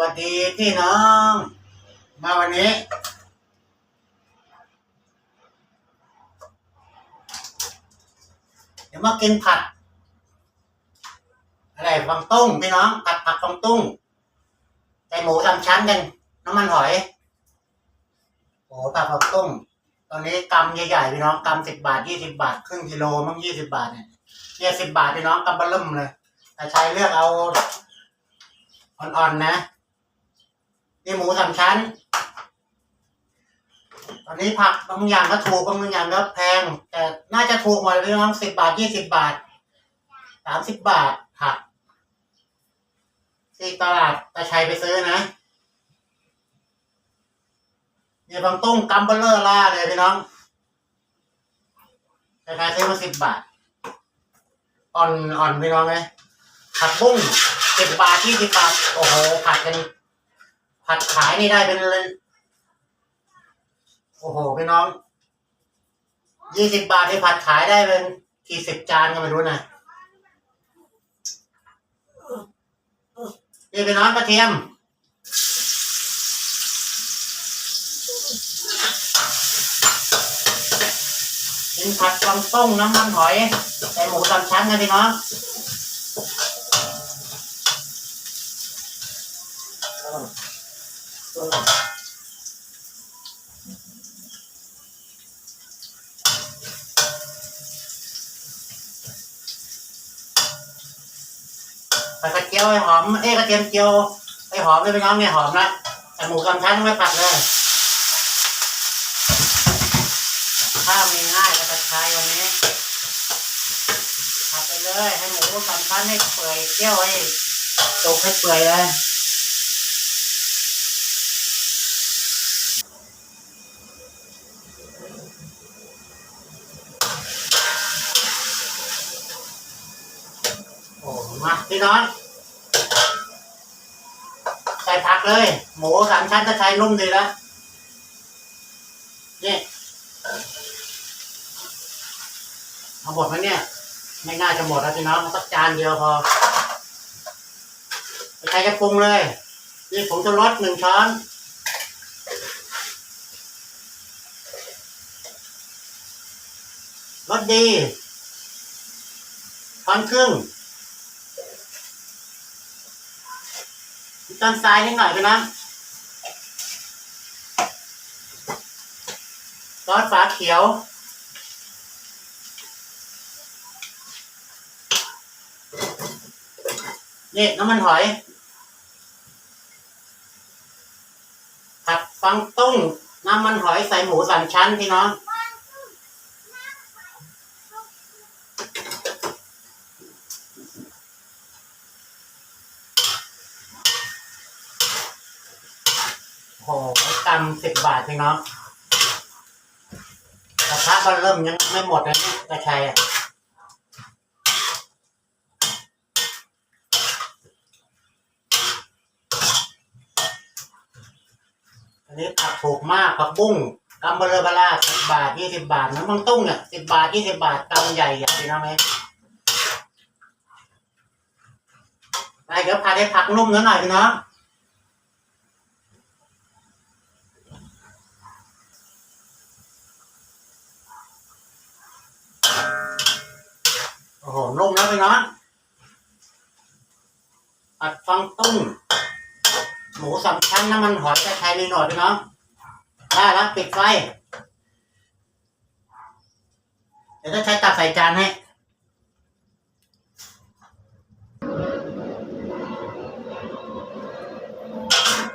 สวัสดีพี่น้อง มาวันนี้ เดี๋ยวมากินผัด อะไรฟังตุ้งพี่น้อง ผัดผักฟังตุ้งใส่หมูสามชั้นกันน้ำมันหอยโอ้ผัดผักตุ้งตอนนี้กำใหญ่ๆพี่น้องกำสิบบาทยี่สิบาท ครึ่งกิโลมั้งยี่สิบาทเนี่ยเนี่ยสิบบาทพี่น้องกำบะล่มเลยแต่ใช้เลือกเอาอ่อนๆนะ นี่หมูสามชั้น ตอนนี้ผักบางอย่างก็ถูกบางอย่างก็แพง แต่น่าจะถูกหมดเลยพี่น้องสิบบาทยี่สิบบาทสามสิบบาทผักที่ตลาดตาชัยไปซื้อนะเนี่ยบางตุ้งกัมเบลเลอร์ล่าเลยพี่น้องตาชัยซื้อมาสิบบาท อ่อนอ่อนพี่น้องไหมผักบุ้งสิบบาทยี่สิบบาท โอ้โหผัดกัน ผัดขายนี่ได้เป็นเลยโอ้โหพี่น้องยี่สิบบาทที่ผัดขายได้เป็นกี่สิบจานก็ไม่รู้นะนี่พี่น้องกระเทียมกินผัดกวางต้งน้ำมันหอยใส่หมูสามชั้นกันพี่น้อง ใส่กระเจียวให้หอม เอ้ยกระเทียมเจียวให้หอมเลยพี่น้องเนี่ยหอมละแต่หมูสามชั้นไม่ผัดเลยข้าวมีง่ายกระชายวันนี้ผัดไปเลย ให้หมูสามชั้นให้เปื่อยเจียวให้สุกให้เปื่อยเลยโอ้มา พี่น้องใส่ผักเลย หมูสามชั้นก็ใช้นุ่มดีแล้วนี่เอาหมดไหมเนี่ย ไม่น่าจะหมดแล้วพี่น้องสักจานเดียวพอไปใครจะปรุงเลย นี่ผมจะลดหนึ่งช้อนรสดีช้อนครึ่ง น้ำตาลทรายนิดหน่อยไปนะซอสฝาเขียวนี่น้ำมันหอย ผัดฟังตุ้งน้ำมันหอยใส่หมูสามชั้นพี่น้อง หกำสิบบาทพี่น้องกระทะก็เริ่มยังไม่หมดเลยเนี่ยกระชัยอะอันนี้ผักถูกมากผักบุ้งกำเบลอเบลาสิบบาทยี่สิบาทน้ำมันตุ้งเนี่ยสิบบาทยี่สิบาทกำใหญ่อย่างพี่น้องไหมไปเดี๋ยวพาได้ผักนุ่มนิดหน่อยพี่น้องโอ้โหนุ่มแล้วพี่น้องผัดฟังตุ้งหมูสามชั้นน้ำมันหอยจะช้นิดหน่อยพี่น้องได้แล้วปิดไฟ เดี๋ยวจะใช้ตักใส่จานให้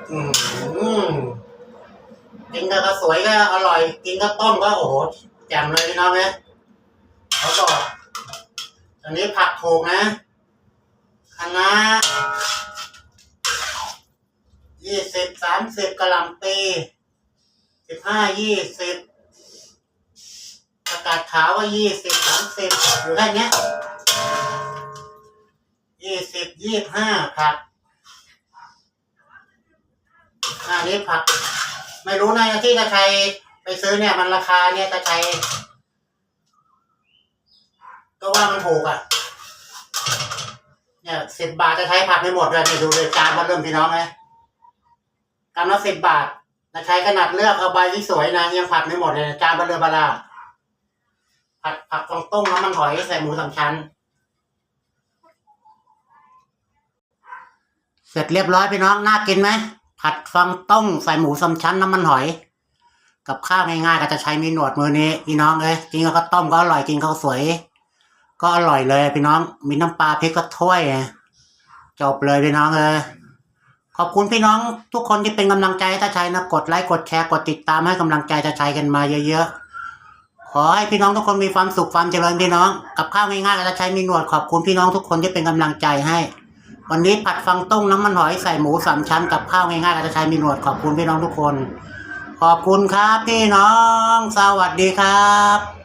อืมกินกับข้าวสวยก็อร่อย กินกับต้มก็โอ้โหแจ่มเลยพี่น้องเนี่ยเขาบอก อันนี้ผักถูกนะคะน้ายี่สิบสามสิบกะหล่ำปีสิบห้ายี่สิบประกาศขาวว่ายี่สิบสามสิบอยู่แค่เนี้ยยี่สิบยี่ห้าผักอันนี้ผัก ไม่รู้นะที่ตะชัยไปซื้อเนี่ยมันราคาเนี่ยตะชัย ก็ว่ามันถูกอะ เนี่ยสิบบาทจะใช้ผักไม่หมดเลยนี่ดูเลยจานมันเริ่มพี่น้องไหมกำละสิบบาทนะใช้ขนาดเลือกเอาใบที่สวยนะยังผัดไม่หมดเลยจานเบลเลอบาลาผัดผักกวางตุ้งน้ำมันหอยใส่หมูสามชั้น เสร็จเรียบร้อยพี่น้องน่ากินไหมผัดฟังต้งใส่หมูสามชั้นน้ำมันหอย กับข้าวง่ายๆก็จะใช้มีหนวดมือนี้พี่น้องเอ้ยกินกับข้าวต้มก็อร่อยกินข้าวสวย ก็อร่อยเลยพี่น้อง มีน้ำปลาพริกก็ถ้วยจบเลยพี่น้องเอ้ยขอบคุณพี่น้องทุกคนที่เป็นกำลังใจตาชัยนะกดไลค์กดแชร์กดติดตามให้กำลังใจตาชัยกันมาเยอะๆขอให้พี่น้องทุกคนมีความสุขความเจริญพี่น้อง กับข้าวง่ายๆก็จะใช้มีหนวดขอบคุณพี่น้องทุกคนที่เป็นกำลังใจให้ วันนี้ผัดฟังต้งน้ำมันหอยใส่หมูสามชั้นกับข้าวง่ายๆก็จะใช้มีหนวดขอบคุณพี่น้องทุกคน ขอบคุณครับพี่น้อง สวัสดีครับ